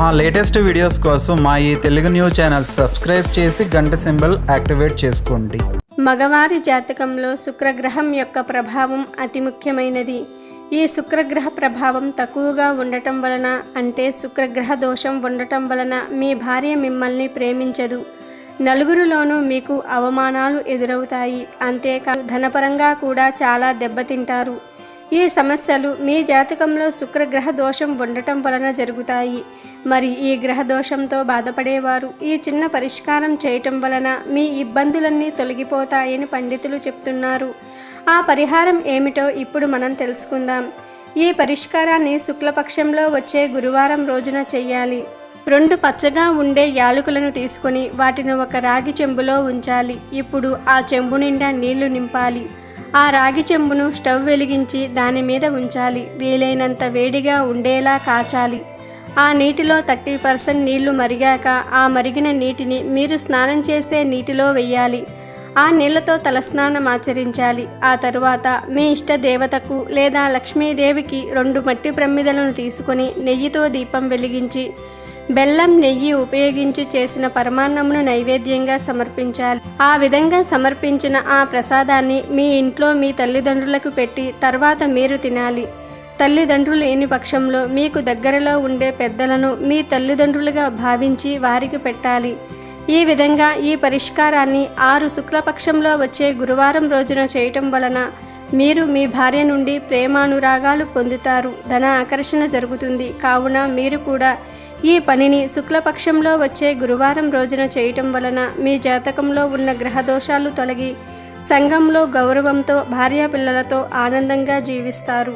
మా latest videos కోసం మా ఈ తెలుగు న్యూస్ ఛానల్ సబ్స్క్రైబ్ చేసి గంట సింబల్ యాక్టివేట్ చేసుకోండి. మగవారి జాతకంలో శుక్రగ్రహం యొక్క ప్రభావం అతి ముఖ్యమైనది. ఈ శుక్రగ్రహ ప్రభావం తక్కువగా ఉండటం వలన అంటే శుక్రగ్రహ దోషం ఉండటం వలన మీ భార్య మిమ్మల్ని ప్రేమించదు. నలుగురిలోనూ మీకు అవమానాలు ఎదురవుతాయి. అంతేకాదు ధనపరంగా కూడా చాలా దెబ్బతింటారు. ఈ సమస్యలు మీ జాతకంలో శుక్రగ్రహ దోషం ఉండటం వలన జరుగుతాయి. మరి ఈ గ్రహ దోషంతో బాధపడేవారు ఈ చిన్న పరిష్కారం చేయటం వలన మీ ఇబ్బందులన్నీ తొలగిపోతాయని పండితులు చెప్తున్నారు. ఆ పరిహారం ఏమిటో ఇప్పుడు మనం తెలుసుకుందాం. ఈ పరిష్కారాన్ని శుక్లపక్షంలో వచ్చే గురువారం రోజున చెయ్యాలి. రెండు పచ్చగా ఉండే యాలకులను తీసుకొని వాటిని ఒక రాగి చెంబులో ఉంచాలి. ఇప్పుడు ఆ చెంబు నిండా నీళ్ళు నింపాలి. ఆ రాగి చెంబును స్టవ్ వెలిగించి దాని మీద ఉంచాలి. వీలైనంత వేడిగా ఉండేలా కాచాలి. ఆ నీటిలో థర్టీ పర్సెంట్ నీళ్ళు మరిగాక ఆ మరిగిన నీటిని మీరు స్నానం చేసే నీటిలో వెయ్యాలి. ఆ నీళ్ళతో తలస్నానం ఆచరించాలి. ఆ తరువాత మీ ఇష్ట దేవతకు లేదా లక్ష్మీదేవికి రెండు మట్టి ప్రమిదలను తీసుకొని నెయ్యితో దీపం వెలిగించి బెల్లం నెయ్యి ఉపయోగించి చేసిన పరమాన్నమును నైవేద్యంగా సమర్పించాలి. ఆ విధంగా సమర్పించిన ఆ ప్రసాదాన్ని మీ ఇంట్లో మీ తల్లిదండ్రులకు పెట్టి తర్వాత మీరు తినాలి. తల్లిదండ్రులు లేని పక్షంలో మీకు దగ్గరలో ఉండే పెద్దలను మీ తల్లిదండ్రులుగా భావించి వారికి పెట్టాలి. ఈ విధంగా ఈ పరిష్కారాన్ని ఆరు శుక్లపక్షంలో వచ్చే గురువారం రోజున చేయటం వలన మీరు మీ భార్య నుండి ప్రేమానురాగాలు పొందుతారు. ధన ఆకర్షణ జరుగుతుంది. కావున మీరు కూడా ఈ పనిని శుక్లపక్షంలో వచ్చే గురువారం రోజున చేయటం వలన మీ జాతకంలో ఉన్న గ్రహదోషాలు తొలగి సంఘంలో గౌరవంతో భార్యాపిల్లలతో ఆనందంగా జీవిస్తారు.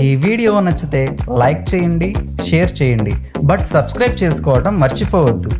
ఈ వీడియో నచ్చితే లైక్ చేయండి షేర్ చేయండి. బట్ సబ్స్క్రైబ్ చేసుకోవడం మర్చిపోవద్దు.